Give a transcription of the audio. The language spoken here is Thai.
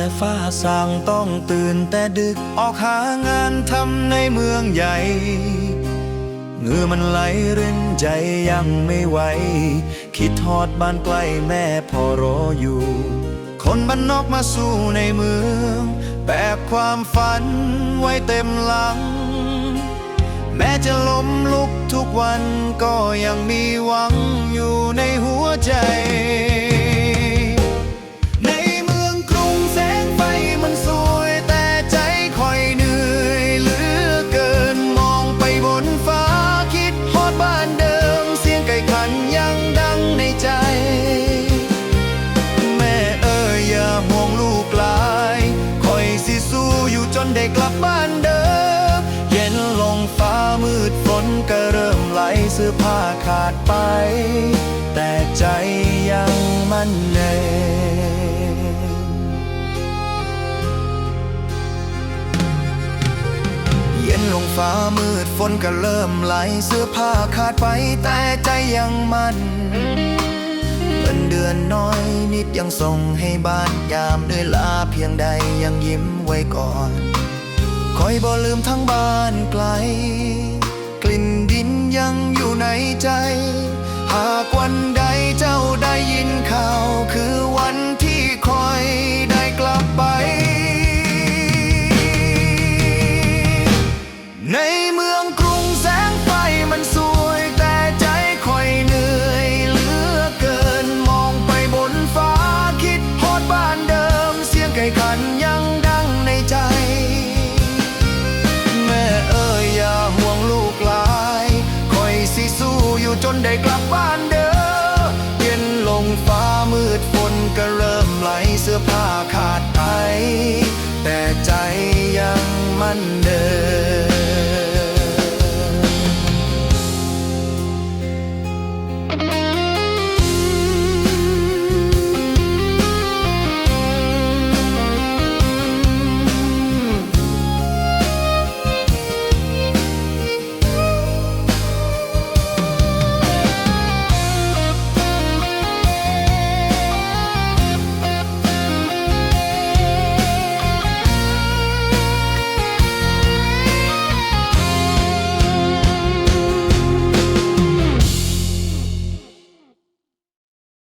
สร้างต้องตื่นแต่ดึกออกหางานทำในเมืองใหญ่เงื่อมันไหลรินใจยังไม่ไหว คิดทอดบ้านใกล้แม่พอรออยู่ คนบ้านนอกมาสู่ในเมือง แบกความฝันไว้เต็มหลัง แม้จะล้มลุกทุกวันก็ยังมีหวัง ลงฟ้ามืดฝนก็เริ่มไหลเสื้อผ้าขาดไป แต่ใจยังมั่นแน่เย็นลงฟ้ามืดฝนก็เริ่มไหลเสื้อผ้าขาดไป แต่ใจยังมั่นเงินเดือนน้อยนิดยังส่งให้บ้านยามเหนื่อยล้าเพียงใดยังยิ้มไว้ก่อน คอยบ่ลืมทั้งบ้านไกล กลิ่นดินยังอยู่ในใจ หากวันใด